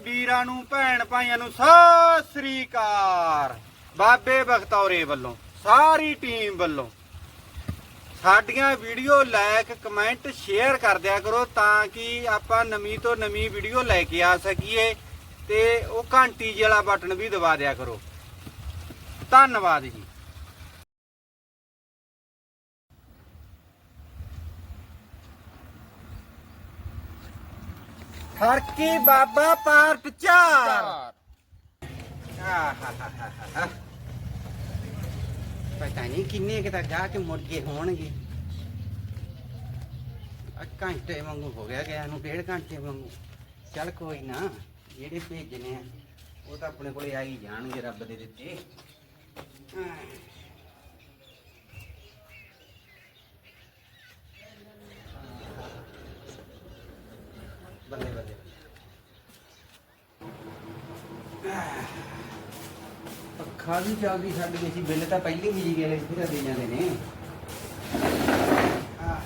ਵੀਰਾਂ ਨੂੰ, ਭੈਣ ਭਾਈਆਂ ਨੂੰ ਸਤਿ ਸ੍ਰੀ ਅਕਾਲ। ਬਾਬੇ ਬਖਤੌਰੇ ਵੱਲੋਂ, ਸਾਰੀ ਟੀਮ ਵੱਲੋਂ। ਸਾਡੀਆਂ ਵੀਡੀਓ ਲਾਇਕ, ਕਮੈਂਟ, ਸ਼ੇਅਰ ਕਰ ਦਿਆ ਕਰੋ ਤਾਂ ਕਿ ਆਪਾਂ ਨਵੀਂ ਤੋਂ ਨਵੀਂ ਵੀਡੀਓ ਲੈ ਕੇ ਆ ਸਕੀਏ ਤੇ ਉਹ ਘੰਟੀ ਜਿਹੀ ਵਾਲਾ ਬਟਨ ਵੀ ਦਬਾ ਦਿਆ ਕਰੋ। ਧੰਨਵਾਦ ਜੀ। ਹਰਕੀ ਬਾਬਾ ਪਾਰਟ 4 ਪਤਾ ਨਹੀਂ ਕਿੰਨੇ ਕਿ ਤੱਕ ਜਾ ਕੇ ਮੁੜ ਕੇ ਹੋਣਗੇ। ਆ ਘੰਟੇ ਵਾਂਗੂ ਹੋ ਗਿਆ ਗਿਆ ਨੂੰ ਡੇਢ ਘੰਟੇ ਵਾਂਗੂ। ਚੱਲ ਕੋਈ ਨਾ ਜਿਹੜੇ ਭੇਜਨੇ ਆ ਉਹ ਤਾਂ ਆਪਣੇ ਕੋਲੇ ਆ ਹੀ ਜਾਣਗੇ ਰੱਬ ਦੇ ਦਿੱਤੇ। ਹਾਂ। ਪੱਖਾ ਵੀ ਚੱਲਦੀ ਛੱਡ ਗਈ ਸੀ, ਬਿੱਲ ਤਾਂ ਪਹਿਲੇ ਵੀ ਜੀ ਗਏ ਫਿਰ ਦੇ ਜਾਂਦੇ ਨੇ ਆਹ।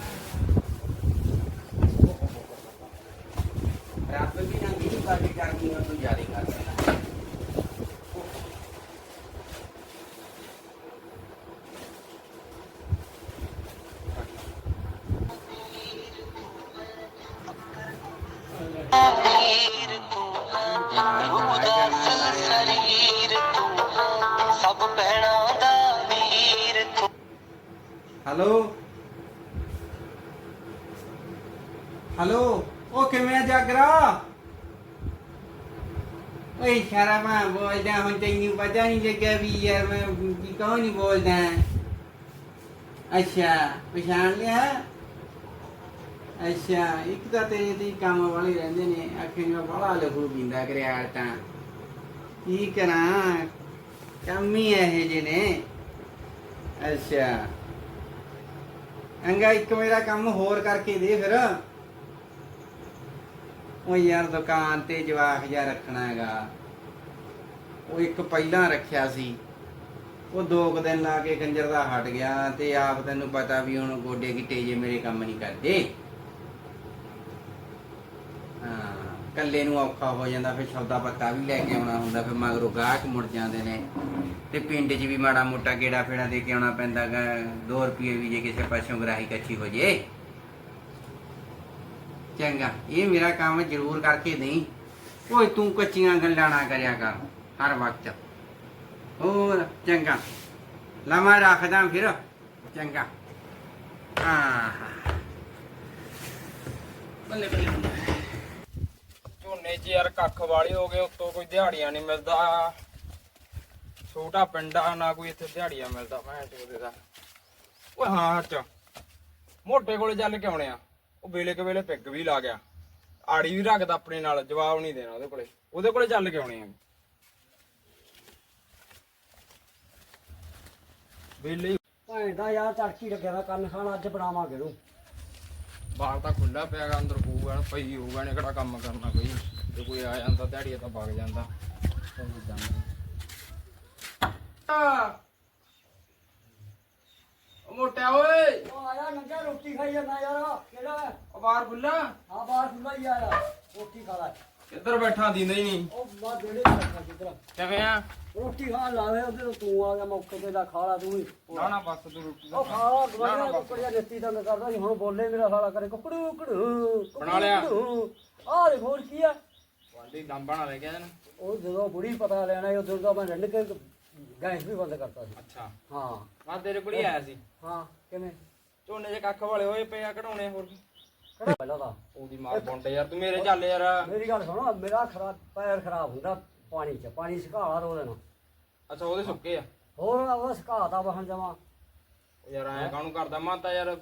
ਰੱਬ ਵੀ ਨਾ ਮੀਂਹ ਕਰਕੇ ਕਰਨੀ ਉਹ ਤੋਂ ਜਾਰੀ ਹੈਲੋ ਉਹ ਕਿਵੇਂ ਆ ਜਾਗਰਾ? ਓਏ, ਸ਼ਰਮਾ ਬੋਲਦਾ, ਹੁਣ ਤੈਨੂੰ ਪਤਾ ਨਹੀਂ ਲੱਗਿਆ ਵੀ ਯਾਰ ਮੈਂ ਕੀ ਕਹੋ ਨਹੀਂ ਬੋਲਦਾ? ਅੱਛਾ, ਪਛਾਣ ਲਿਆ? ਅੱਛਾ, ਇੱਕ ਤਾਂ ਤੇਰੇ ਤੇ ਕੰਮ ਵਾਲੇ ਰਹਿੰਦੇ ਨੇ, ਆਖੇ ਮੈਂ ਬੜਾ ਲਹੂ ਪੀਂਦਾ ਕਰਿਆ ਤਾਂ। ਕੀ ਕਰਾਂ? ਕੰਮ ਹੀ ਇਹ ਜਿਹੇ ਨੇ। ਅੱਛਾ। ਅੰਗਾ ਇੱਕ ਮੇਰਾ ਕੰਮ ਹੋਰ ਕਰਕੇ ਦੇ ਫਿਰ। ਉਹ ਯਾਰ ਦੁਕਾਨ ਤੇ ਜਵਾਕ ਜਿਹਾ ਰੱਖਣਾ ਹੈਗਾ। ਉਹ ਇੱਕ ਪਹਿਲਾਂ ਰੱਖਿਆ ਸੀ। ਉਹ ਦੋ ਕੁ ਦਿਨ ਲਾ ਕੇ ਕੰਜਰ ਦਾ ਹਟ ਗਿਆ ਤੇ ਆਪ ਤੈਨੂੰ ਪਤਾ ਵੀ ਹੁਣ ਗੋਡੇ ਗਿੱਟੇ ਜੇ ਮੇਰੇ ਕੰਮ ਨਹੀਂ ਕਰਦੇ। ਹਾਂ ਕੱਲੇ ਨੂੰ ਔਖਾ ਹੋ ਜਾਂਦਾ, ਫਿਰ ਸੌਦਾ ਪੱਤਾ ਵੀ ਲੈ ਕੇ ਆਉਣਾ ਹੁੰਦਾ, ਫਿਰ ਮਗਰੋਂ ਗਾਹਕ ਮੁੜ ਜਾਂਦੇ ਨੇ। ਤੇ ਪਿੰਡ 'ਚ ਵੀ ਮਾੜਾ ਮੋਟਾ ਗੇੜਾ ਫੇੜਾ ਦੇ ਕੇ ਆਉਣਾ ਪੈਂਦਾ ਗਾ 2 ਰੁਪਏ ਵੀ ਜੇ ਕਿਸੇ ਪਾਸਿਓਂ ਗ੍ਰਾਹੀ ਕੱਚੀ ਹੋ ਜੇ। ਚੰਗਾ, ਇਹ ਮੇਰਾ ਕੰਮ ਜ਼ਰੂਰ ਕਰਕੇ ਦੇਈ। ਓਏ, ਤੂੰ ਕੱਚੀਆਂ ਗੱਲਾਂ ਨਾ ਕਰਿਆ ਕਰ, ਹਰ ਵਕਤ। ਹੋਰ, ਚੰਗਾ। ਲਮਾ ਰੱਖਦਾ ਫਿਰ। ਚੰਗਾ। ਹਾਂ ਬੱਲੇ ਬੱਲੇ। ਝੋਨੇ 'ਚ ਯਾਰ ਕੱਖ ਵਾਲੇ ਹੋ ਗਏ, ਉੱਤੋਂ ਕੋਈ ਦਿਹਾੜੀਆਂ ਨਹੀਂ ਮਿਲਦਾ। ਛੋਟਾ ਪਿੰਡਾ ਨਾ ਕੋਈ ਇੱਥੇ ਦਿਹਾੜੀਆਂ ਮਿਲਦਾ, ਭੈਣ ਚੋਦੇ ਦਾ। ਓਏ, ਹਾਂ ਹੱਚ ਮੋਟੇ ਕੋਲੇ ਚੱਲ ਕੇ ਆਉਣੇ ਆ। ਉਹ ਵੇਲੇ ਕੇ ਵੇਲੇ ਪਿੱਗ ਵੀ ਲਾ ਗਿਆ। ਆੜੀ ਵੀ ਰੱਖਦਾ ਆਪਣੇ ਨਾਲ ਜਵਾਬ ਨਹੀਂ ਦੇਣਾ ਉਹਦੇ ਕੋਲੇ। ਉਹਦੇ ਕੋਲੇ ਚੱਲ ਕੇ ਆਉਣੇ ਆ। ਵੇਲੇ ਭੈਣ ਦਾ ਯਾਰ ਤੜਕੀ ਲੱਗਿਆ ਦਾ ਕੰਨ ਖਾਣ ਅੱਜ ਬਣਾਵਾਂਗੇ ਨੂੰ ਬਾਹਰ ਤਾਂ ਖੁੱਲਾ ਪਿਆ ਗਾ ਅੰਦਰ ਹੋਊਗਾ ਨਾ ਪਈ ਹੋਊਗਾ ਨੇ ਕਿਹੜਾ ਕੰਮ ਕਰਨਾ ਕੋਈ? ਜੇ ਕੋਈ ਆ ਜਾਂਦਾ ਦਿਹਾੜੀਆ ਤਾਂ ਵਗ ਜਾਂਦਾ। ਜਾਂਦਾ ਉਹ ਮੋਟਿਆ ਓਏ। ਉਹ ਆਇਆ ਨੰਗਾ ਰੋਟੀ ਖਾਈ ਜਾਂਦਾ ਯਾਰ। ਕਿਹੜਾ? ਹੈ? ਉਹ ਬਾਹਰ ਖੁੱਲਾ ਆ ਬਾਹਰ ਖੁੱਲਾ ਹੀ ਆਇਆ ਰੋਟੀ ਖਾ ਲੈ। ਕਿੱਧਰ ਬੈਠਾ ਦਿੰਦਾ ਹੀ ਨਹੀਂ। ਉਹ ਬਾਹਰ ਦੇੜੇ ਬੈਠਾ ਜਿੱਧਰ ਕਿਵੇਂ ਆ? ਰੋਟੀ ਖਾਣ ਲਾਵੇ ਉਹਦੇ ਤੋਂ ਤੂੰ ਆ ਗਿਆ ਮੌਕੇ ਤੇ ਦਾ ਖਾ ਲਾ ਤੂੰ ਹੀ ਨਾ ਨਾ ਬਸ ਤੂੰ ਰੋਟੀ ਦਾ ਉਹ ਖਾ। ਖਾ ਲਾ ਨਾ, ਨਾ, ਬਸ। ਕੁੱਕੜੀਆ ਤੰਗ ਕਰਦਾ ਸੀ ਹੁਣ ਬੋਲੇ ਮੇਰਾ ਸਾਲਾ ਕਰੇ ਕੁਕੜੂ ਕੁਕੜੂ ਬਣਾ ਲਿਆ? ਆ ਦੇ ਹੋਰ ਕੀ ਆ। ਵਾਂਡੀ ਦਮ ਬਣਾ ਲੈ ਗਿਆ ਨਾ ਉਹ ਜਦੋਂ ਬੁੜੀ ਪਤਾ ਲੈਣਾ ਉਹ ਦੁਰਗਾ ਮੈਂ ਰੰਡ ਕੇ ਗੈਸ ਵੀ ਬੰਦ ਕਰਤਾ ਸੀ। ਅੱਛਾ। ਹਾਂ। ਮੈਂ ਤੇਰੇ ਕੋਲ ਹੀ ਆਇਆ ਸੀ। ਹਾਂ ਕਿਵੇਂ? ਝੋਨੇ 'ਚ ਕੱਖ ਵਾਲੇ ਹੋਏ ਪਏ ਆ ਕਢਾਉਣੇ ਹੋਰ। ਕੀ ਕਿਹੜਾ ਪਹਿਲਾਂ ਦਾ ਉਹਦੀ ਮਾਰ ਬੁੰਡੇ ਯਾਰ ਤੂੰ ਮੇਰੇ ਚੱਲ ਯਾਰ। ਮੇਰੀ ਗੱਲ ਸੁਣੋ ਮੇਰਾ ਖਰਾਬ ਪੈਰ ਖਰਾਬ ਹੁੰਦਾ ਪਾਣੀ 'ਚ ਪਾਣੀ ਸੁਕਾਲਾ ਰੋ ਦੇਣਾ ਅੱਛਾ ਉਹਦੇ ਸੁੱਕੇ ਆ? ਹੋਰ ਉਹ ਸੁਕਾਤਾ ਵਾਹਣ ਜਮਾ। ਉਹ ਯਾਰ ਐਂ ਕਾਹਨੂੰ ਕਰਦਾ? ਮੈਂ ਤਾਂ ਯਾਰ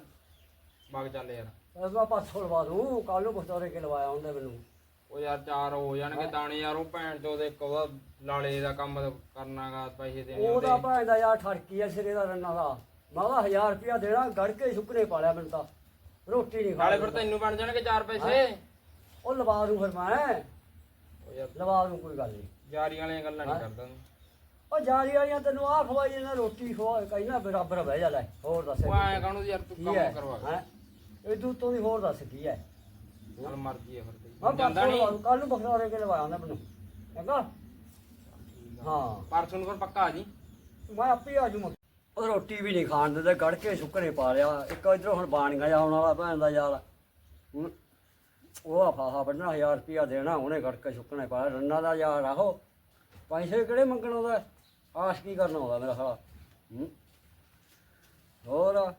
ਵਗ ਚੱਲ ਯਾਰ। ਇਸ ਵਾਰ ਪਾਸੋਂ ਲਵਾ ਦੂੰ ਕੱਲ ਨੂੰ ਬਸਤੌਰੇ ਕੇ ਲਵਾਇਆ ਹੁੰਦੇ ਮੈਨੂੰ। ਉਹ ਯਾਰ ਚਾਰ ਹੋ ਜਾਣਗੇ ਦਾਣੇ ਯਾਰ ਉਹ ਭੈਣ ਚੋਦ ਇੱਕ ਉਹਦਾ ਲਾਲੇ ਦਾ ਕੰਮ ਕਰਨਾਗਾ ਪੈਸੇ ਦੇਣੇ ਉਹਦਾ ਉਹਦੇ ਭੈਣ ਦਾ ਯਾਰ ਠੜਕੀ ਆ ਸਿਰੇ ਦਾ ਰੰਨਾ ਦਾ। ਮੈਂ ਉਹਦਾ 1000 ਰੁਪਇਆ ਦੇਣਾ ਗੜ ਕੇ ਸੁੱਕਣੇ ਪਾ ਲਿਆ ਮੈਨੂੰ ਤਾਂ। ਰੋਟੀ ਨਹੀਂ ਨਾਲੇ ਖਾ ਫਿਰ ਤੈਨੂੰ ਬਣ ਜਾਣਗੇ ਚਾਰ ਪੈਸੇ। ਉਹ ਲਵਾ ਦੂੰ ਫਿਰ ਮੈਂ। ਉਹ ਯਾਰ ਲਵਾ ਦੂੰ ਕੋਈ ਗੱਲ ਨਹੀਂ। ਯਾਰੀਆਂ ਵਾਲੀਆਂ ਗੱਲਾਂ ਨਹੀਂ ਕਰਦਾ ਤੂੰ। ਉਹ ਜਾਰੀ ਵਾਲੀਆਂ ਤੈਨੂੰ ਆਹ ਖਵਾਈ ਜਾਂਦਾ ਰੋਟੀ ਖਵਾ ਕਹਿੰਦਾ ਬਰਾਬਰ ਬਹਿ ਜਾ ਲੈ ਹੋਰ ਦੱਸ ਉਹ ਐਂ ਕਾਹਨੂੰ ਯਾਰ ਤੂੰ ਕੰਮ ਕਰਵਾ ਹੈਂ? ਇਹ ਤੂੰ ਤੋਂ ਦੀ ਹੋਰ ਦੱਸ ਕੀ ਹੈ। ਚੱਲ ਮਰਜ਼ੀ ਆ ਫਿਰ। ਜਾਂਦਾ ਨਹੀਂ। ਕੱਲ ਨੂੰ ਬਖਤੌਰੇ ਕੇ ਲਵਾਇਆ ਉਹਨੇ ਮੈਨੂੰ। ਹੈਗਾ ਹਾਂ। ਪਰਸੋਂ ਨੂੰ ਫਿਰ ਪੱਕਾ ਆ ਜੀ। ਮੈਂ ਆਪੇ ਆ ਜੂ ਉਹ ਰੋਟੀ ਵੀ ਨਹੀਂ ਖਾਣ ਦਿੰਦੇ ਗੜ ਕੇ ਸੁੱਕਣੇ ਪਾ ਲਿਆ। ਇੱਕ ਇਧਰੋਂ ਹੁਣ ਬਾਣੀਆਂ ਜਾ ਆਉਣ ਵਾਲਾ ਭੈਣ ਦਾ ਯਾਰ। ਹੁਣ ਉਹ ਆਫਾਹਾ ਵੱਢਣਾ 1000 ਰੁਪਿਆ ਦੇਣਾ ਉਹਨੇ ਗੜ ਕੇ ਸੁੱਕਣੇ ਪਾ ਲਿਆ। ਰੰਨਾ ਦਾ ਯਾਰ ਆਹੋ ਪੈਸੇ ਕਿਹੜੇ ਮੰਗਣ ਆਉਂਦਾ ਆਸ ਕੀ ਕਰਨ ਆਉਂਦਾ ਮੇਰਾ ਸਾਲਾ? ਹੋਰ?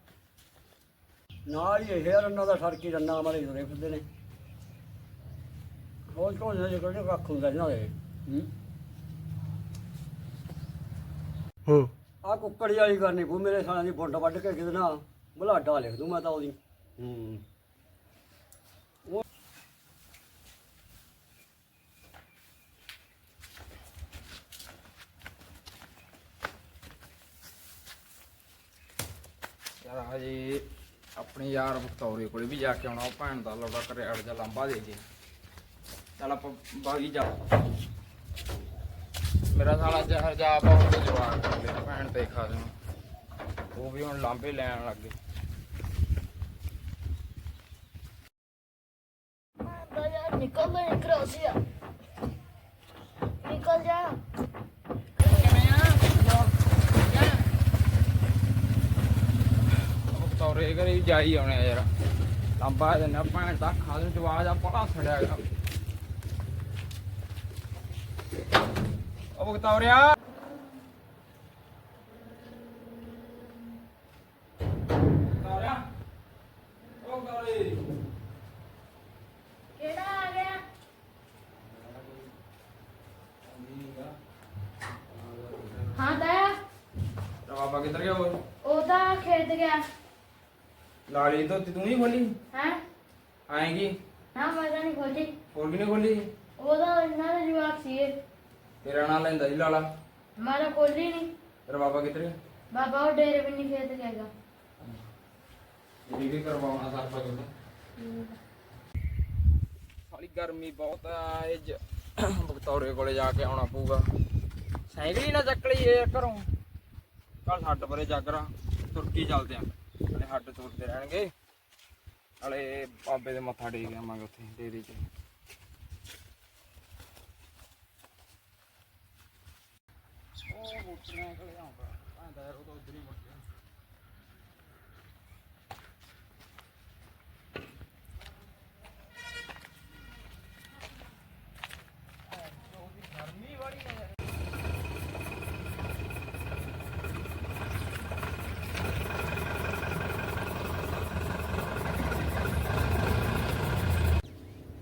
ਨਾਲ ਹੀ ਇਹ ਰੰਨਾ ਦਾ ਸੜਕੀ ਰੰਨਾ ਮਾਰੇ ਜੁੜੇ ਫਿਰਦੇ ਨੇ। ਦੇ? ਹੂੰ? ਹਾਂ। ਆ ਕੁੱਕੜੀ ਵਾਲੀ ਕਰਨੀ ਪੂ ਮੇਰੇ ਸਾਲਾਂ ਦੀ ਬੁੰਡ ਵੱਢ ਕੇ ਕਿਤੇ ਨਾ ਬਲਾਡਾ ਲਿਖ ਦੂੰ ਮੈਂ ਤਾਂ ਉਹਦੀ। ਹੂੰ। ਯਾਰ ਹਜੇ ਆਪਣੇ ਯਾਰ ਬਖਤੌਰੇ ਕੋਲੇ ਵੀ ਜਾ ਕੇ ਆਉਣਾ ਉਹ ਭੈਣ ਦਾ ਲੋੜਾ ਕਰੇ ਅੜ ਜਾ ਲੰਬਾ ਦੇ ਜੇ ਚੱਲ ਆਪਾਂ ਬਾਗੀ ਜਾ। ਮੇਰਾ ਸਾਲਾ ਜਹਰ ਜਾ ਬਹੁਤ ਜਵਾਨ ਕਰ ਲਿਆ ਭੈਣ ਤੇ ਖਾ ਦੇਣਾ। ਉਹ ਵੀ ਹੁਣ ਲਾਂਬੇ ਲੈਣ ਲੱਗ ਗਏ। ਤਾਂ ਯਾਰ ਨਿਕਲ ਲੈ ਕ੍ਰੋਸਿਆ ਨਿਕਲ ਜਾ। ਬਖਤੌਰੇ ਘਰੇ ਵੀ ਜਾ ਹੀ ਆਉਣੇ ਆ ਯਾਰ। ਲੰਬਾ ਦੇ ਨਾ ਭੈਣ ਦਾ ਖਾ ਦੇ ਜਵਾਜ ਆ ਬੜਾ ਸੜਿਆ ਗਿਆ ਉਹ ਬਖਤੌਰਿਆ ਬਖਤੌਰਿਆ ਉਹ ਬਖਤੌਰੇ ਕਿਹੜਾ ਆ ਗਿਆ ਹਾਂ ਤਾਇਆ ਤੇਰਾ ਬਾਬਾ ਕਿੱਧਰ ਗਿਆ ਓਏ ਉਹਦਾ ਖੇਤ ਗਿਆ ਲਾਲੀ ਤੋਂ ਤੂੰ ਹੀ ਖੋਲੀ ਹੈ ਆਏਗੀ ਨਾ ਮੈਂ ਤਾਂ ਨਹੀਂ ਤੇਰਾ ਨਾਂ ਲੈਂਦਾ ਸੀ ਲਾਲਾ। ਮੈਂ ਤਾਂ ਖੋਲੀ ਨਹੀਂ। ਤੇਰਾ ਬਾਬਾ ਕਿੱਧਰ ਬਾਬਾ ਉਹ ਡੇਰੇ ਵੀ ਨਹੀਂ ਖੇਤ ਗਏਗਾ ਵੀ ਕਰਵਾਉਣਾ ਸਰਪਾ ਕੋਲ ਸਾਲੀ ਗਰਮੀ ਬਹੁਤ ਆ ਇਹ ਜ- ਬਗਤੌਰੇ ਕੋਲੇ ਜਾ ਕੇ ਆਉਣਾ ਪਊਗਾ। ਸਾਈਕਲ ਹੀ ਨਾ ਚੱਕ ਲਈ ਇਹ ਘਰੋਂ। ਕੱਲ ਹੱਟ ਪਰੇ ਜਾਗਰਾ ਤੁਰਕੀ ਚੱਲਦੇ ਆਂ। ਨਾਲੇ ਹੱਟ ਤੁਰਦੇ ਰਹਿਣਗੇ। ਨਾਲੇ ਬਾਬੇ ਦੇ ਮੱਥਾ ਟੇਕ ਆਵਾਂਗੇ ਉੱਥੇ ਡੇਰੀ 'ਚ। ਉਹ ਬੁੱਟੀਆਂ ਕੋਲੇ ਆਉਂਦਾ ਆਂਦਾ ਯਾਰ ਉਹ ਤਾਂ ਉਧਰ ਹੀ ਮੁੜ ਗਿਆ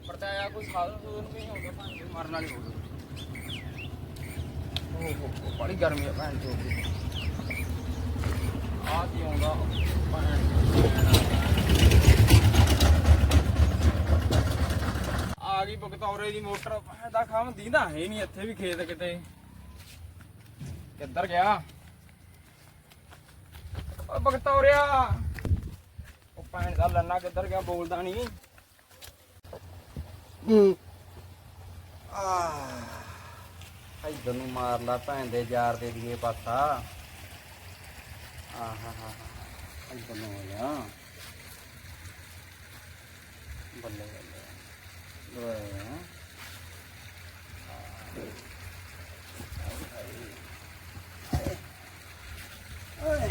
ਪਰਤਾਇਆ ਕੋਈ ਸਾਧਨ ਸੂਦਨ ਵੀ ਨਹੀਂ ਹੁੰਦਾ ਭਾਂਡੇ ਮਰਨ ਵਾਲੀ ਹੋ ਗਈ ਓਹ ਹੋ ਬੜੀ ਗਰਮੀ ਆ ਭੈਣ ਚੋਦ ਆ ਕੀ ਆਉਂਦਾ? ਆ ਗਈ ਬਗਤੌਰੇ ਦੀ ਮੋਟਰ। ਦਾ ਖਾਮ ਦੀਂਦਾ ਹੈ ਨਹੀਂ ਇੱਥੇ ਵੀ ਖੇਤ ਕਿਤੇ। ਕਿੱਧਰ ਗਿਆ? ਓ ਬਗਤੌਰਿਆ ਉਹ ਭੈਣ ਦਾ ਲੰਨਾ ਕਿੱਧਰ ਗਿਆ ਬੋਲਦਾ ਨਹੀਂ ਆਹ ਇਧਰ ਨੂੰ ਮਾਰ ਲਾ ਭੈਣ ਦੇ ਯਾਰ ਦੇ ਦੀਏ ਪਾਸਾ ਆਹ ਹਾ ਇਧਰ ਨੂੰ ਹੋ ਜਾ ਬੱਲੇ ਬੱਲੇ ਓਏ ਓਏ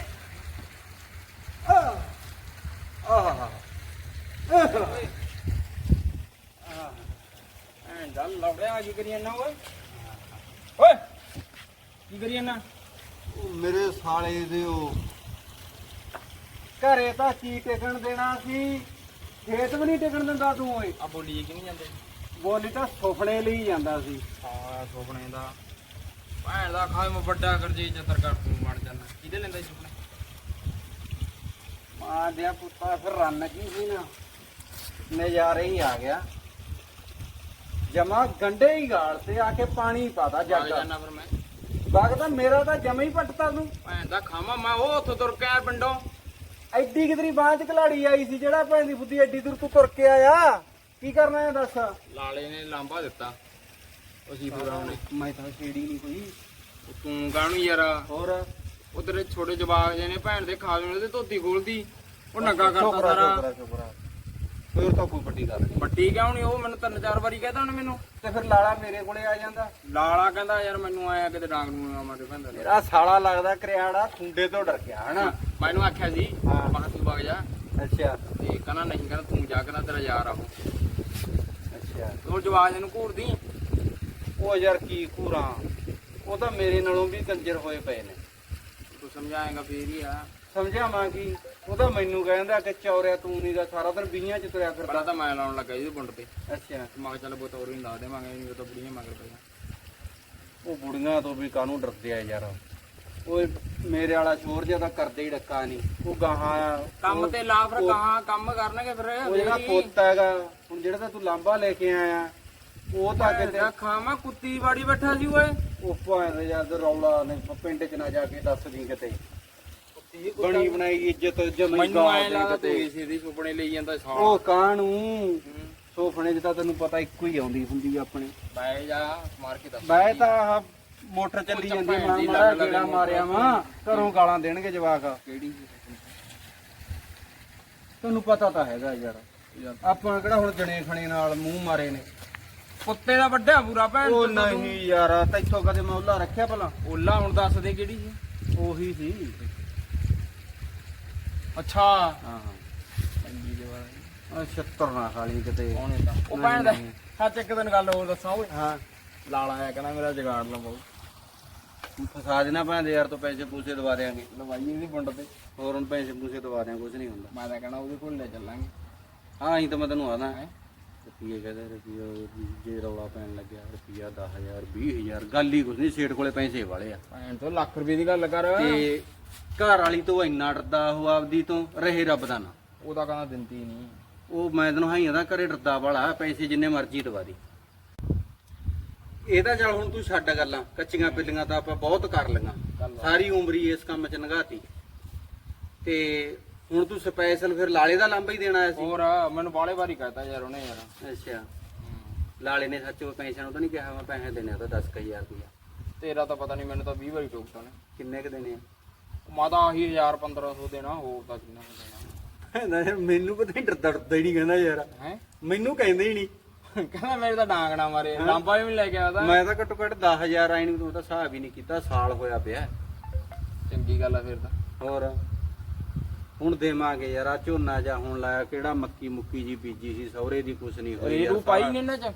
ਆਹ ਆਹ ਭੈਣ ਦਾ ਲੌੜਿਆ ਕੀ ਕਰੀ ਜਾਂਦਾ ਓਏ ਓਏ ਕੀ ਕਰੀ ਜਾਂਦਾ ਉਹ ਮੇਰੇ ਸਾਲੇ ਦੇ ਉਹ। ਘਰੇ ਤਾਂ ਕੀ ਟਿਕਣ ਦੇਣਾ ਸੀ? ਖੇਤ ਵੀ ਨਹੀਂ ਟਿਕਣ ਦਿੰਦਾ ਤੂੰ ਓਏ। ਆ ਬੋਲੀ ਕਿ ਨਹੀਂ ਜਾਂਦੇ? ਬੋਲੀ ਤਾਂ ਸੁਪਨੇ ਲਈ ਜਾਂਦਾ ਸੀ। ਹਾਂ ਸੁਪਨੇ ਦਾ। ਭੈਣ ਦਾ ਖਾਏ ਮੈਂ ਵੱਡਾ ਕਰ ਜੀ ਜਤਰ ਕਰ ਤੂੰ ਮਰ ਜਾਣਾ ਕਿਹਦੇ ਲੈਂਦਾ ਸੀ ਸੁਪਨੇ? ਮਾਂ ਦਿਆ ਪੁੱਤਾ ਫਿਰ ਰੰਨ ਕੀ ਸੀ ਨਾ? ਨਜ਼ਾਰੇ ਹੀ ਆ ਗਿਆ। ਜਮਾ ਗੰਡੇ ਹੀ ਗਾਲ ਤੇ ਆ ਕੇ ਪਾਣੀ ਜਾਗ ਜੱਗ ਜਾਣਾ ਫਿਰ ਮੈਂ। ਤਾਂ ਮੇਰਾ ਤਾਂ ਜਮਾ ਹੀ ਪੱਟਤਾ ਤੂੰ। ਭੈਣ ਦਾ ਖਾਵਾਂ ਮੈਂ ਉਹ ਉੱਥੋਂ ਤੁਰ ਕੇ ਆਇਆ ਪਿੰਡੋਂ। ਐਡੀ ਕਿਤਰੀ ਬਾਂਹ ਚ ਘਲਾੜੀ ਆਈ ਸੀ ਜਿਹੜਾ ਭੈਣ ਦੀ ਬੁੱਧੀ ਐਡੀ ਦੂਰ ਤੂੰ ਤੁਰ ਕੇ ਆਇਆ। ਕੀ ਕਰਨਾ ਹੈ ਦੱਸ? ਲਾਲੇ ਨੇ ਲਾਂਬਾ ਦਿੱਤਾ। ਉਹ ਸੀ ਪੂਰਾ ਉਹਨੇ। ਮੈਂ ਤਾਂ ਛੇੜੀ ਨਹੀਂ ਕੋਈ। ਉਹ ਤੂੰ ਕਾਹਨੂੰ ਯਾਰ? ਹੋਰ? ਉਧਰ ਛੋਟੇ ਜਵਾਕ ਨੇ ਭੈਣ ਦੇ ਖਾ ਲੈਣੇ ਤੇ ਧੋਤੀ ਖੋਲਦੀ। ਉਹ ਨੰਗਾ ਕਰਤਾ ਸਾਰਾ। ਫਿਰ ਤਾਂ ਕੋਈ ਵੱਡੀ ਗੱਲ ਨਹੀਂ। ਵੱਡੀ ਕਿਉਂ ਨਹੀਂ? ਉਹ ਮੈਨੂੰ ਤਿੰਨ ਚਾਰ ਵਾਰੀ ਕਹਿੰਦਾ ਉਹਨੇ ਮੈਨੂੰ। ਤੇ ਫਿਰ ਲਾਲਾ ਮੇਰੇ ਕੋਲੇ ਆ ਜਾਂਦਾ। ਲਾਲਾ ਕਹਿੰਦਾ ਯਾਰ ਮੈਨੂੰ ਆਇਆ ਕਿਤੇ ਡਾਂਗ ਨੂੰ ਆਵਾਂ ਤੇ ਭੰਦਾ ਮੇਰਾ ਸਾਲਾ ਲੱਗਦਾ ਕਰਿਆੜਾ ਖੁੰਡੇ ਤੋਂ ਡਰ ਗਿਆ ਹਨਾ? ਮੈਨੂੰ ਆਖਿਆ ਸੀ ਕਿਹਾ ਤੂੰ ਵਗ ਜਾ। ਅੱਛਾ। ਤੇ ਕਹਿੰਦਾ ਨਹੀਂ ਕਹਿੰਦਾ ਤੂੰ ਜਾ ਕਹਿੰਦਾ ਤੇਰਾ ਯਾਰ ਆ ਉਹ। ਅੱਛਾ। ਉਹ ਜਵਾਜ ਨੂੰ ਘੂਰਦੀ। ਉਹ ਯਾਰ ਕੀ ਕੂਰਾਂ ਉਹ ਤਾਂ ਮੇਰੇ ਨਾਲੋਂ ਵੀ ਕੰਜਰ ਹੋਏ ਪਏ ਨੇ। ਤੂੰ ਸਮਝਾਏਗਾ ਫੇਰ ਹੀ ਆ। ਸਮਝਾਵਾਂ ਕੀ? ਉਹ ਤਾਂ ਮੈਨੂੰ ਕਹਿੰਦਾ ਕਿ ਚੌਰਿਆ ਤੂੰ ਨਹੀਂ ਦਾ ਸਾਰਾ ਦਿਨ ਬੀਆਂ ਚ ਤੁਰਿਆ ਫਿਰਦਾ। ਪਹਿਲਾਂ ਤਾਂ ਮੈਂ ਲਾਉਣ ਲੱਗਾ ਇਹਦੇ ਪੁੰਡ ਤੇ। ਅੱਛਾ। ਮੈਂ ਕਿਹਾ ਚੱਲ ਬਤੌਰ ਹੀ ਲਾ ਦੇਵਾਂਗੇ ਨਹੀਂ ਤਾਂ ਬੁੜੀਆਂ ਮਗਰ ਪਈਆਂ। ਉਹ ਬੁੜੀਆਂ ਤੋਂ ਵੀ ਕਾਹਨੂੰ ਡਰਦੇ ਆ ਯਾਰ। ਉਹ ਮੇਰੇ ਵਾਲਾ ਸ਼ੋਰ ਜਿਹਾ ਤਾਂ ਕਰਦੇ ਹੀ ਡੱਕਾ ਨਹੀਂ ਉਹ ਗਾਹਾਂ ਕੰਮ ਤੇ ਲਾ ਫਿਰ ਕਹਾਂ ਕੰਮ ਕਰਨਗੇ ਫਿਰ। ਉਹ ਜਿਹੜਾ ਪੁੱਤ ਹੈਗਾ ਹੁਣ ਜਿਹੜਾ ਤਾਂ ਤੂੰ ਲਾਂਬਾ ਲੈ ਕੇ ਆਇਆ ਉਹ ਤਾਂ ਕਿਤੇ ਖਾਵਾਂ ਕੁੱਤੀ ਬਾੜੀ ਬੈਠਾ ਸੀ ਓਏ। ਉਹ ਭਾਵੇਂ ਯਾਰ ਰੌਲਾ ਨੇ ਪਿੰਡ ਚ ਨਾ ਜਾ ਕੇ ਦੱਸ ਦੀ ਕਿਤੇ। ਬਣੀ ਬਣਾਈ ਇੱਜ਼ਤ ਜਮੀ ਮੈਨੂੰ ਐ ਲੱਗਦਾ ਦੇ ਤੂੰ ਇਸੇ ਦੀ ਸੁਪਨੇ ਲਈ ਜਾਂਦਾ ਸਾਲ ਉਹ ਕਾਹਨੂੰ? ਸੋਫਣੇ 'ਚ ਤਾਂ ਤੈਨੂੰ ਪਤਾ ਇੱਕੋ ਹੀ ਆਉਂਦੀ ਹੁੰਦੀ ਆ ਆਪਣੇ। ਬਾਏ ਜਾ ਮਾਰ ਕੇ ਦੱਸ। ਮੈਂ ਤਾਂ ਆਹ ਮੋਟਰ ਚੱਲੀ ਜਾਂਦੀ ਮਾਂ ਮਾਰਾ ਮੋਟਰ ਮਾਰਿਆ ਵਾ ਘਰੋਂ ਗਾਲਾਂ ਦੇਣਗੇ ਜਵਾਕ। ਕਿਹੜੀ ਤੈਨੂੰ ਪਤਾ ਤਾਂ ਹੈਗਾ ਯਾਰ। ਆਪਾਂ ਕਿਹੜਾ ਹੁਣ ਜਣੇ ਖਣੇ ਨਾਲ ਮੂੰਹ ਮਾਰੇ ਨੇ। ਕੁੱਤੇ ਦਾ ਵੱਡਾ ਪੂਰਾ ਭੈਣ ਉਹ। ਨਹੀਂ ਯਾਰ ਤੈਥੋਂ ਕਦੇ ਮੈਂ ਉਹਲਾ ਰੱਖਿਆ ਭਲਾ? ਓਲਾ ਹੁਣ ਦੱਸ ਦੇ ਕਿਹੜੀ ਸੀ? ਉਹੀ ਸੀ। ਅੱਛਾ। ਹਾਂ ਚੰਗੀ ਦੇ ਬਾਰੇ ਆ 76 ਨਾ ਖਾਲੀ ਕਿਤੇ। ਕੌਣ ਹੁੰਦਾ ਉਹ ਨਹੀਂ, ਭੈਣ ਦਾ ਨਹੀਂ। ਸੱਚ ਇੱਕ ਦਿਨ ਗੱਲ ਹੋਰ ਦੱਸਾਂ ਓਏ ਹਾਂ। ਲਾਲਾ ਆਇਆ ਕਹਿੰਦਾ ਮੇਰਾ ਜਗਾੜ ਲਵਾਓ ਫਸਾ ਦੇਣਾ ਭਾਂਦੇ ਯਾਰ ਤੋਂ ਪੈਸੇ ਪੂਸੇ ਦਵਾ ਦੇਾਂਗੇ ਲਵਾਈ ਇਹਦੀ ਵੰਡ ਤੇ। ਹੋਰ ਹੁਣ ਪੈਸੇ ਪੂਸੇ ਦਵਾ ਦਿਆਂ ਕੁਝ ਨਹੀਂ ਹੁੰਦਾ। ਮੈਂ ਤਾਂ ਕਹਿਣਾ ਉਹਦੇ ਕੋਲ ਲੈ ਚੱਲਾਂਗੇ। ਹਾਂ ਅਸੀਂ ਤਾਂ ਮੈਂ ਤੈਨੂੰ ਆਦਾ ਹੈਂ? ਰੁਪਈਏ ਕਹਿੰਦੇ ਰੁਪਈਆ ਜੇ ਰੌਲਾ ਪੈਣ ਲੱਗਿਆ ਰੁਪਈਆ 10000 20000 ਗੱਲ ਹੀ ਕੁਝ ਨਹੀਂ ਸੇਠ ਕੋਲੇ ਪੈਸੇ ਵਾਲੇ ਆ। ਭੈਣ ਤੋਂ ਲੱਖ ਰੁਪਏ ਦੀ ਗੱਲ ਕਰ। ਤੇ ਘਰ ਵਾਲੀ ਤੋਂ ਇੰਨਾ ਡਰਦਾ ਉਹ ਆਪਦੀ ਤੋਂ ਰਹੇ ਰੱਬ ਦਾ ਨਾ। ਉਹਦਾ ਕਹਿੰਦਾ ਦਿੰਦੀ ਨਹੀਂ। ਉਹ ਮੈਂ ਤੈਨੂੰ ਹਾਈਆਂ ਦਾ ਘਰੇ ਡਰਦਾ ਵਾਲਾ ਪੈਸੇ ਜਿੰਨੇ ਮਰਜ਼ੀ ਦਵਾ ਦੀ। ਇਹਦਾ ਚੱਲ ਹੁਣ ਤੂੰ ਛੱਡ ਗੱਲਾਂ ਕੱਚੀਆਂ ਪਿੱਲੀਆਂ ਤਾਂ ਆਪਾਂ ਬਹੁਤ ਕਰ ਲਈਆਂ। ਸਾਰੀ ਉਮਰ ਹੀ ਇਸ ਕੰਮ 'ਚ ਲੰਘਾਤੀ ਤੇ ਹੁਣ ਤੂੰ ਸਪੈਸ਼ਲ ਫਿਰ ਲਾਲੇ ਦਾ ਲਾਂਬਾ ਹੀ ਦੇਣਾ ਸੀ। ਹੋਰ ਮੈਨੂੰ ਬਾਲੇ ਵਾਰੀ ਕਹਤਾ ਯਾਰ ਉਹਨੇ ਯਾਰ। ਅੱਛਾ। ਲਾਲੇ ਨੇ ਸੱਚ ਉਹ ਪੈਸਿਆਂ ਨੂੰ ਤਾਂ ਨਹੀਂ ਕਿਹਾ ਮੈਂ ਪੈਸੇ ਦੇਣੇ ਆ ਤਾਂ 10000 ਰੁਪਇਆ ਤੇਰਾ ਤਾਂ ਪਤਾ ਨਹੀਂ ਮੈਨੂੰ ਤਾਂ 20 ਵਾਰੀ ਟੋਕਤਾ ਨੇ ਕਿੰਨੇ ਕ ਦੇਣੇ ਮੈਂ ਤਾਂ ਆਹੀ 1000 1500 ਦੇਣਾ ਹੋਰ ਤਾਂ ਕਿੰਨਾ ਦੇਣਾ। ਆ ਮੈਨੂੰ ਪਤਾ ਨਹੀਂ ਡਰਦਾ ਡਰਦਾ ਹੀ ਨਹੀਂ ਕਹਿੰਦਾ ਯਾਰ। ਹੈ? ਮੈਨੂੰ ਕਹਿੰਦੇ ਹੀ ਨਹੀਂ। ਕਹਿੰਦਾ ਮੇਰੇ ਤਾਂ ਡਾਂਗ ਨਾ ਮਾਰੇ ਲਾਂਬਾ ਵੀ ਨੀ ਲੈ ਕੇ ਆਦਾ ਮੈਂ ਤਾਂ ਘੱਟੋ ਘੱਟ 10000 ਆਈ ਨਹੀਂ ਤੂੰ ਤਾਂ ਹਿਸਾਬ ਹੀ ਨਹੀਂ ਕੀਤਾ ਸਾਲ ਹੋਇਆ ਪਿਆ। ਚੰਗੀ ਗੱਲ ਆ ਫਿਰ ਤਾਂ। ਹੋਰ? ਹੁਣ ਦੇਵਾਂਗੇ ਯਾਰ ਆ ਝੋਨਾ ਜਾ ਹੁਣ ਲਾਇਆ ਕਿਹੜਾ ਮੱਕੀ ਮੁੱਕੀ ਜੀ ਬੀਜੀ ਸੀ ਸਹੁਰੇ ਦੀ ਕੁਛ ਨਹੀਂ ਹੋਈ ਰੇਰੂ ਪਾਈ ਸਾਰਾ। ਨੇ ਇਹਨਾਂ ਚ?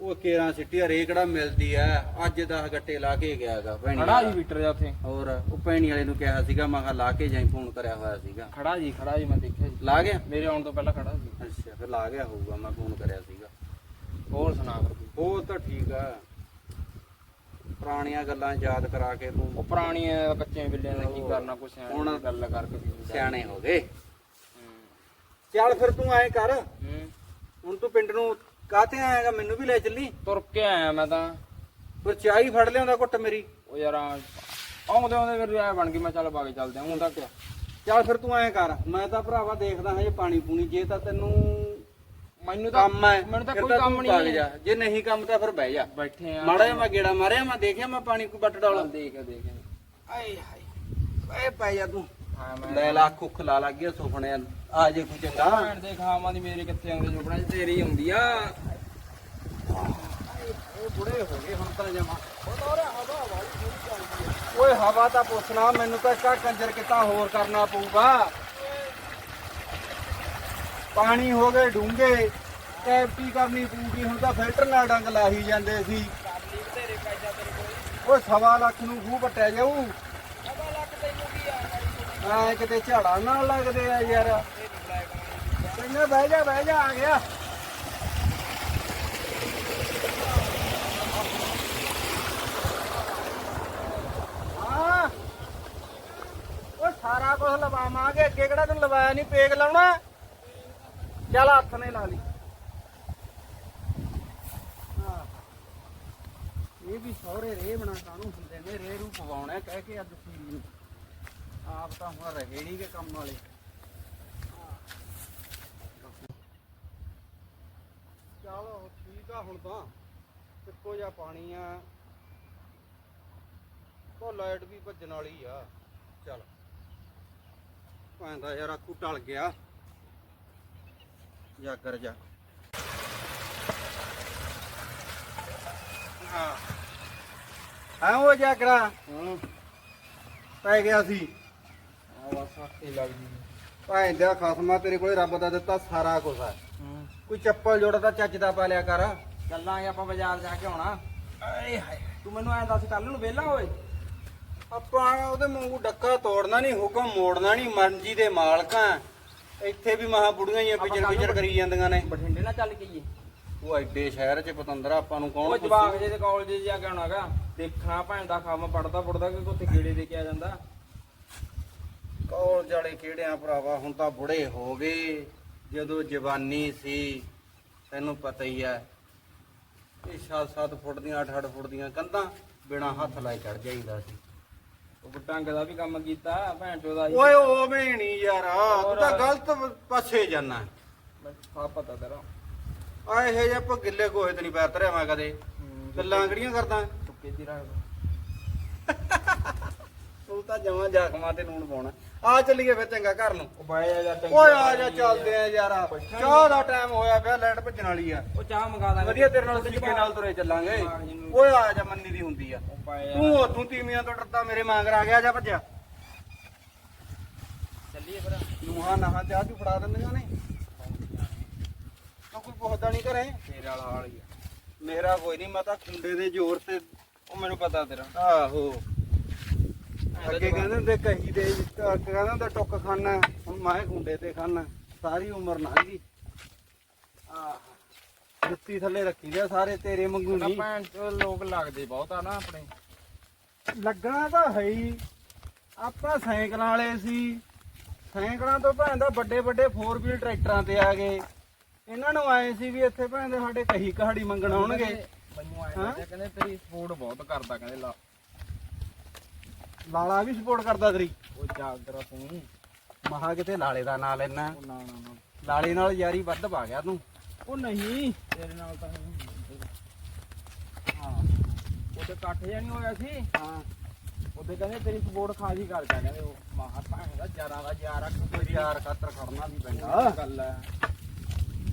ਉਹ ਕੇਰਾਂ ਸਿੱਟੀ ਰੇ ਕਿਹੜਾ ਮਿਲਦੀ ਆ ਅੱਜ 10 ਗੱਟੇ ਲਾ ਕੇ ਗਿਆਗਾ ਭੈਣੀ ਖੜਾ ਜੀ ਮੀਟਰ ਜਾ ਉੱਥੇ। ਹੋਰ ਉਹ ਭੈਣੀ ਵਾਲੇ ਨੂੰ ਕਿਹਾ ਸੀਗਾ ਮੈਂ ਕਿਹਾ ਲਾ ਕੇ ਜਾਈ ਫੋਨ ਕਰਿਆ ਹੋਇਆ ਸੀਗਾ। ਖੜਾ ਜੀ ਖੜਾ ਜੀ ਮੈਂ ਦੇਖਿਆ ਜੀ। ਲਾ ਗਿਆ? ਮੇਰੇ ਆਉਣ ਤੋਂ ਪਹਿਲਾਂ ਖੜਾ ਸੀ। ਅੱਛਾ ਫਿਰ ਲਾ ਗਿਆ ਹੋਊਗਾ ਮੈਂ ਫੋਨ ਕਰਿਆ ਸੀਗਾ। ਹੋਰ ਸੁਣਾ ਫਿਰ। ਉਹ ਤਾਂ ਠੀਕ ਆ। ਪੁਰਾਣੀਆਂ ਗੱਲਾਂ ਯਾਦ ਕਰਾ ਕੇ ਉਹ ਤੂੰ ਪੁਰਾਣੀ ਕੱਚੇ ਬਿੱਲਿਆਂ ਦਾ ਕੀ ਕਰਨਾ ਕੁਛ ਹੁਣ ਹੁਣ ਗੱਲ ਕਰਕੇ ਵੀ ਸਿਆਣੇ ਹੋ ਗਏ। ਹੂੰ। ਚੱਲ ਫਿਰ ਤੂੰ ਐਂ ਕਰ। ਹੂੰ। ਹੁਣ ਤੂੰ ਪਿੰਡ ਨੂੰ ਕਾਹਤੇ ਆਏਗਾ? ਮੈਨੂੰ ਵੀ ਲੈ ਚੱਲੀ। ਤੁਰ ਕੇ ਆਇਆ ਮੈਂ ਤਾਂ। ਫਿਰ ਚਾਹੀ ਫੜ ਲਿਆਉਂਦਾ ਘੁੱਟ ਮੇਰੀ। ਉਹ ਯਾਰ ਆਉਂਦੇ ਆਉਂਦੇ ਫਿਰ ਰਾਇ ਬਣ ਗਈ ਮੈਂ ਚੱਲ ਬਾਗੇ ਚੱਲਦੇ ਹੁਣ ਤੱਕ ਚੱਲ ਫਿਰ ਤੂੰ ਐਂ ਕਰ। ਮੈਂ ਤਾਂ ਭਰਾਵਾ ਦੇਖਦਾ ਹਾਂ ਜੇ ਪਾਣੀ ਪੂਣੀ ਜੇ ਤਾਂ ਤੈਨੂੰ ਮੈਨੂੰ ਤਾਂ ਕੰਮ ਹੈ। ਮੈਨੂੰ ਤਾਂ ਫਿਰ ਕੋਈ ਤੂੰ ਕੰਮ ਵਗ ਨਹੀਂ ਜਾ। ਜੇ ਨਹੀਂ ਕੰਮ ਤਾਂ ਫਿਰ ਬਹਿ ਜਾ। ਬੈਠੇ ਆ। ਮਾੜਾ ਜਿਹਾ ਮੈਂ ਗੇੜਾ ਮਾਰਿਆ ਮੈਂ ਦੇਖਿਆ ਮੈਂ ਪਾਣੀ ਕੋਈ ਬੱਟ ਡਾਲਾ ਦੇਖ ਦੇਖ। ਆਏ ਹਾਏ। ਏ ਪੈ ਜਾ ਤੂੰ। ਹਾਂ ਮੈਂ ਲੈ ਲਾ ਕੁੱਖ ਲਾ ਲੱਗ ਗਿਆ ਸੁਪਨੇ। ਆ ਜੇ ਕੋਈ ਚੰਗਾ। ਭੈਣ ਦੇ ਖਾਵਾਂ ਦੀ ਮੇਰੇ ਕਿੱਥੇ ਆਉਂਦੇ ਸੁਪਨਾ ਚ ਤੇਰੀ ਆਉਂਦੀ ਆ। ਉਹ ਬੁੜੇ ਹੋ ਗਏ ਹੁਣ ਤਾਂ ਜਮਾ। ਓਏ ਹਵਾ ਤਾਂ ਪੁੱਛਣਾ ਮੈਨੂੰ ਤਾਂ ਕਾ ਕੰਜਰ ਕਿਤਾ ਹੋਰ ਕਰਨਾ ਪਊਗਾ। ਪਾਣੀ ਹੋ ਗਏ, ਡੂੰਘੇ ਕੈਪਟੀ ਕਰਨੀ ਪਊਗੀ? ਹੁਣ ਤਾਂ ਫਿਲਟਰ ਨਾਲ ਡੰਗ ਲਾਹੀ ਜਾਂਦੇ ਸੀ। ਉਹ ਸਵਾ ਲੱਖ ਨੂੰ ਖੂਹ ਪੱਟਿਆ ਜਾਊ। ਐ ਕਿਤੇ ਝਾੜਾ ਨਾਲ ਲੱਗਦੇ ਆ ਯਾਰ। ਕਹਿੰਦਾ, ਬਹਿ ਜਾ ਬਹਿ ਜਾ, ਆ ਗਿਆ। ਉਹ ਸਾਰਾ ਕੁਝ ਲਵਾਵਾਂਗੇ। ਅੱਗੇ ਕਿਹੜਾ ਤੈਨੂੰ ਲਵਾਇਆ ਨਹੀਂ ਪੇਕ ਲਾਉਣਾ। ਚੱਲ ਹੱਥ ਨੇ ਲਾ ਲਈ। ਇਹ ਵੀ ਸਹੁਰੇ ਰੇ ਬਣਾ ਕਾਹਨੂੰ ਹੁੰਦੇ ਨੇ ਰੇ ਰੂ ਪਵਾਉਣਾ ਕਹਿ ਕੇ ਅੱਜ ਸੀ ਨੂੰ। ਆਪ ਤਾਂ ਹੁਣ ਰਹੇ ਨਹੀਂ ਕੇ ਕੰਮ ਵਾਲੇ। ਚਲੋ ਠੀਕ ਆ ਹੁਣ ਤਾਂ। ਇੱਕੋ ਜਿਹਾ ਪਾਣੀ ਆ। ਉਹ ਲਾਈਟ ਵੀ ਭੱਜਣ ਵਾਲੀ ਆ। ਚੱਲ। ਪੈਂਦਾ ਯਾਰ ਆਕੂ ਟਲ ਗਿਆ। ਜਾਗਰ ਜਾ। ਹਾਂ। ਉਹ ਜਾਗਰਾ ਹਾਂ। ਪੈ ਗਿਆ ਸੀ। ਆ ਬਸ ਆਖੀ ਲੱਗਦੀ ਭਾਂ ਦਾ ਖਸਮਾ ਤੇਰੇ ਕੋਲੇ ਰੱਬ ਦਾ ਦਿੱਤਾ ਸਾਰਾ ਕੁਝ ਆ। ਹੂੰ। ਕੋਈ ਚੱਪਲ ਜੋੜਾ ਤਾਂ ਚੱਜ ਦਾ ਪਾ ਲਿਆ ਕਰ। ਚੱਲਾਂਗੇ ਆਪਾਂ ਬਾਜ਼ਾਰ ਜਾ ਕੇ ਆਉਣਾ। ਆਏ ਹਾਏ। ਤੂੰ ਮੈਨੂੰ ਐਂ ਦੱਸ ਕੱਲ ਨੂੰ ਵਿਹਲਾ ਹੋਏ ਆਪਾਂ ਉਹਦੇ ਵਾਂਗੂ ਡੱਕਾ ਤੋੜਨਾ ਨਹੀਂ ਹੁਕਮ ਮੋੜਨਾ ਨਹੀਂ ਮਰਜ਼ੀ ਦੇ ਮਾਲਕਾਂ ਇੱਥੇ ਵੀ ਮਹਾ ਬੁੜੀਆਂ ਹੀ ਆਪਾਂ ਪਿਚਰ ਕੱਲ੍ਹ ਪਿਚਰ ਨੂੰ ਕਰੀ ਜਾਂਦੀਆਂ ਨੇ। ਬਠਿੰਡੇ ਨਾਲ ਚੱਲ ਕੇ ਜੀ ਉਹ ਐਡੇ ਸ਼ਹਿਰ 'ਚ ਪਤੰਦਰਾ ਆਪਾਂ ਨੂੰ ਕੌਣ ਉਹ ਜਵਾਕ ਜੇ ਦੇ ਕਾਲਜ ਜਾ ਕੇ ਆਉਣਾਗਾ ਦੇਖਣਾ ਭੈਣ ਦਾ ਕੰਮ ਪੜਦਾ ਪੜਦਾ ਕਿ ਉੱਥੇ ਗੇੜੇ ਦੇ ਕੇ ਆ ਜਾਂਦਾ? ਕਾਲਜ ਵਾਲੇ ਕਿਹੜਿਆਂ ਭਰਾਵਾ ਹੁਣ ਤਾਂ ਬੁੜੇ ਹੋ ਗਏ। ਜਦੋਂ ਜਵਾਨੀ ਸੀ ਤੈਨੂੰ ਪਤਾ ਹੀ ਐ ਇਹ 7-7 ਫੁੱਟ ਦੀਆਂ 8-8 ਫੁੱਟ ਦੀਆਂ ਕੰਧਾਂ ਬਿਨਾ ਹੱਥ ਲਾਏ ਚੜ ਜਾਈਦਾ ਸੀ। ਢੰਗ ਦਾ ਵੀ ਕੰਮ ਕੀਤਾ ਭੈਣ ਚੋਦਾ ਓਏ ਓਵੇਂ ਨਹੀਂ ਯਾਰ ਤੂੰ ਤਾਂ ਗਲਤ ਪਾਸੇ ਜਾਣਾ ਹਾਂ ਪਤਾ ਤੇਰਾ। ਆ ਇਹ ਜੇ ਆਪਾਂ ਗਿੱਲੇ ਕੋਹੇ ਤੇ ਨਹੀਂ ਪੈਰ ਧਰਿਆ ਮੈਂ ਕਦੇ। ਗੱਲਾਂ ਕਿਹੜੀਆਂ ਕਰਦਾ। ਟੁੱਕੇ ਦੀ ਰੱਖ ਤੂੰ ਤਾਂ ਜਮਾਂ ਜਾਖਮਾਂ ਤੇ ਨੂਣ ਪਾਉਣਾ। ਆ ਚੱਲੀਏ ਫਿਰ ਚੰਗਾ ਘਰ ਨੂੰ। ਉਹ ਬਾਏ ਆ ਜਾ ਚੰਗੀ ਓਏ ਆ ਜਾ ਚੱਲਦੇ ਆ। ਯਾਰ। ਚਾਹ ਦਾ ਟਾਈਮ ਹੋਇਆ ਪਿਆ ਲਾਈਟ ਭੱਜਣ ਵਾਲੀ ਆ। ਉਹ ਚਾਹ ਮੰਗਾ ਦਾਂਗੇ। ਵਧੀਆ ਤੇਰੇ ਨਾਲ ਤਰੀਕੇ ਨਾਲ ਤੁਰੇ ਚੱਲਾਂਗੇ। ਓਏ ਆ ਜਾ ਮੰਨੀ ਦੀ ਹੁੰਦੀ ਆ। ਆ। ਤੂੰ ਉੱਥੋਂ ਤੀਵੀਆਂ ਤੋਂ ਡਰਦਾ ਮੇਰੇ ਮਾਂਗਰ ਆ ਗਿਆ ਜਾ ਭੱਜਿਆ ਚੱਲੀਏ ਫਿਰ। ਨੂਹਾਂ ਨਹਾਂ ਚਾਹ ਤੂੰ ਫੜਾ ਦਿੰਦੀਆਂ ਨੇ। ਤਾਂ ਕੋਈ ਪੁੱਛਦਾ ਨਹੀਂ ਘਰੇ। ਤੇਰੇ ਵਾਲਾ ਹਾਲ ਹੀ ਆ। ਮੇਰਾ ਕੋਈ ਨਹੀਂ ਮੈਂ ਤਾਂ ਖੁੰਡੇ ਦੇ ਜ਼ੋਰ ਤੇ ਉਹ ਮੈਨੂੰ ਪਤਾ ਤੇਰਾ। ਆਹੋ। ਅੱਗੇ ਕਹਿੰਦੇ ਹੁੰਦੇ ਕਹੀ ਦੇ ਕਹਿੰਦਾ ਹੁੰਦਾ ਟੁੱਕ ਖਾਨਾ ਹੁਣ ਮੈਂ ਖੁੰਡੇ ਤੇ ਖਾਨਾ ਸਾਰੀ ਉਮਰ ਲੰਘ ਗਈ ਆਹ ਜੁੱਤੀ ਥੱਲੇ ਰੱਖੀ ਦੇ ਸਾਰੇ ਤੇਰੇ ਤਾਂ ਨਹੀਂ। ਭੈਣ ਚੋ ਲੋਕ ਲੱਗਦੇ ਬਹੁਤ ਆ ਨਾ ਆਪਣੇ। ਲੱਗਣਾ ਤਾਂ ਹੈ ਹੀ। ਆਪਾਂ ਸਾਈਕਲਾਂ ਵਾਲੇ ਸੀ। ਸਾਈਕਲਾਂ ਤੋਂ ਭੈਣ ਦਾ ਵੱਡੇ ਵੱਡੇ 4 ਵੀਲ ਟਰੈਕਟਰਾਂ ਤੇ ਆ ਗਏ। ਇਹਨਾਂ ਨੂੰ ਆਏ ਸੀ ਵੀ ਇੱਥੇ ਭੈਣ ਦੇ ਸਾਡੇ ਕਹੀ ਕਹਾੜੀ ਮੰਗਣ ਆਉਣਗੇ। ਮੈਨੂੰ ਆਏ ਕਹਿੰਦੇ ਤੇਰੀ ਸਪੋਰਟ ਬਹੁਤ ਕਰਦਾ ਕਹਿੰਦੇ ਲਾ ਲਾਲਾ ਵੀ ਸਪੋਰਟ ਕਰਦਾ ਤੇਰੀ। ਉਹ ਜਾਗਰਾ ਤੂੰ ਮਹਾ ਕਿਤੇ ਲਾਲੇ ਦਾ ਨਾਂ ਲੈਣਾ ਉਹ ਨਾ ਨਾ ਨਾ। ਲਾਲੇ ਨਾਲ ਯਾਰੀ ਵੱਧ ਪਾ ਗਿਆ ਤੂੰ। ਉਹ ਨਹੀਂ ਤੇਰੇ ਨਾਲ ਤਾਂ ਹਾਂ। ਉਹਦੇ ਇਕੱਠ ਜਿਹਾ ਨਹੀਂ ਹੋਇਆ ਸੀ? ਹਾਂ। ਉਹਦੇ ਕਹਿੰਦੇ ਤੇਰੀ ਸਪੋਰਟ ਖਾਸੀ ਕਰਦਾ ਕਹਿੰਦੇ ਉਹ ਮਾਹਾ ਭੈਣ ਦਾ ਯਾਰਾਂ ਦਾ ਯਾਰ ਆ ਕੋਈ ਯਾਰ ਖਾਤਰ ਖੜਨਾ ਵੀ ਪੈਂਦਾ। ਗੱਲ ਹੈ।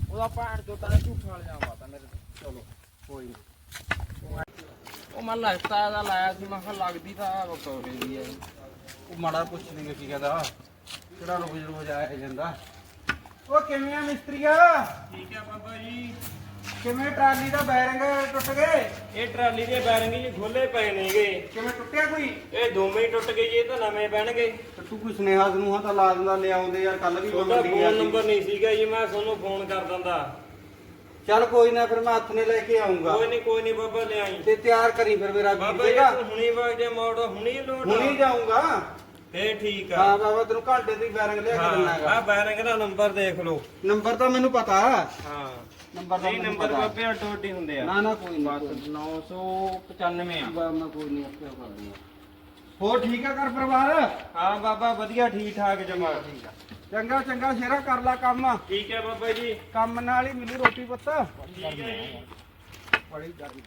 ਉਹਦਾ ਭੈਣ ਚੋ ਤਾਂ ਝੂਠ ਵਾਲ ਜਾਵਾ ਤਾਂ ਮੇਰੇ ਤੇ। ਚਲੋ ਕੋਈ ਨੀ। ਉਹ ਮੈਂ ਲੱਗਦਾ ਦਾ ਲਾਇਆ ਸੀ ਮੈਂ ਕਿਹਾ ਲੱਗਦੀ ਤਾਂ ਬਕੌਰੇ ਦੀ ਹੈ ਉਹ ਮਾੜਾ ਪੁੱਛ ਲਈ ਕੀ ਕਹਿੰਦਾ ਕਿਹੜਾ ਰੋਜ਼ ਰੋਜ਼ ਆਇਆ ਜਾਂਦਾ। ਉਹ ਕਿਵੇਂ ਆ ਮਿਸਤਰੀਆ? ਠੀਕ ਹੈ ਬਾਬਾ ਜੀ। ਕਿਵੇਂ ਟਰਾਲੀ ਦਾ ਬੈਰਿੰਗ ਟੁੱਟ ਗਏ? ਇਹ ਟਰਾਲੀ ਦੇ ਬੈਰਿੰਗ ਜੀ ਖੋਲੇ ਪਏ ਨੇਗੇ। ਕਿਵੇਂ ਟੁੱਟਿਆ ਕੋਈ? ਇਹ ਦੋਵੇਂ ਹੀ ਟੁੱਟ ਗਏ ਜੀ ਇਹ ਤਾਂ ਨਵੇਂ ਪੈਣਗੇ। ਤੇ ਤੂੰ ਕੋਈ ਸੁਨੇਹਾ ਸਨੂਹਾ ਤਾਂ ਲਾ ਦਿੰਦਾ ਲਿਆਉਂਦੇ ਯਾਰ ਕੱਲ ਵੀ ਮੰਗਦੀ ਆ ਫੋਨ ਨੰਬਰ ਨਹੀਂ ਸੀਗਾ ਜੀ ਮੈਂ ਤੁਹਾਨੂੰ ਫੋਨ ਕਰ ਦਿੰਦਾ। ਚੱਲ ਕੋਈ ਨਾ ਫਿਰ ਮੈਂ ਹੱਥ ਨੇ ਲੈ ਕੇ ਆਉਂਗਾ। ਕੋਈ ਨਹੀਂ ਕੋਈ ਨਹੀਂ ਬਾਬਾ ਲਿਆਈ ਤੇ ਤਿਆਰ ਕਰੀ ਫਿਰ ਮੇਰਾ ਬਾਬਾ ਜੀ ਤੂੰ ਹੁਣੀ ਵਗ ਜੇ ਮੋੜ ਹੁਣੀ ਲੋਟ ਹੁਣੀ ਜਾਊਂਗਾ। ਫੇਰ ਠੀਕ ਆ। ਹਾਂ ਬਾਬਾ ਤੈਨੂੰ ਘੰਟੇ ਦੀ ਬੈਰਿੰਗ ਲਿਆ ਕੇ ਦਿੰਨਾਗਾ ਆ ਬੈਰਿੰਗ ਦਾ ਨੰਬਰ ਦੇਖ ਲਓ। ਨੰਬਰ ਤਾਂ ਮੈਨੂੰ ਪਤਾ। ਹਾਂ। ਨੰਬਰ ਇਹ ਮੈਨੂੰ ਨੰਬਰ ਬਾਬੇ ਅੱਡੀ ਹੁੰਦੇ ਆ। ਨਾ ਨਾ ਕੋਈ ਨਹੀਂ ਬਸ 995 ਆ। ਬਾ ਮੈਂ ਕੋਈ ਨਹੀਂ ਆਪੇ ਕਰ ਦੂੰਗਾ ਹੋਰ ਠੀਕ ਆ ਘਰ ਪਰਿਵਾਰ? ਹਾਂ ਬਾਬਾ ਵਧੀਆ ਠੀਕ ਠਾਕ ਜਮਾ। ਠੀਕ ਆ। ਚੰਗਾ ਚੰਗਾ ਸ਼ੇਰਾ ਕਰ ਲਾ ਕੰਮ। ਠੀਕ ਹੈ ਬਾਬਾ ਜੀ। ਕੰਮ ਨਾਲ ਹੀ ਮਿਲੂ ਰੋਟੀ ਪੁੱਤ। ਠੀਕ ਹੈ ਜੀ। ਬੜੀ ਗਰਮੀ।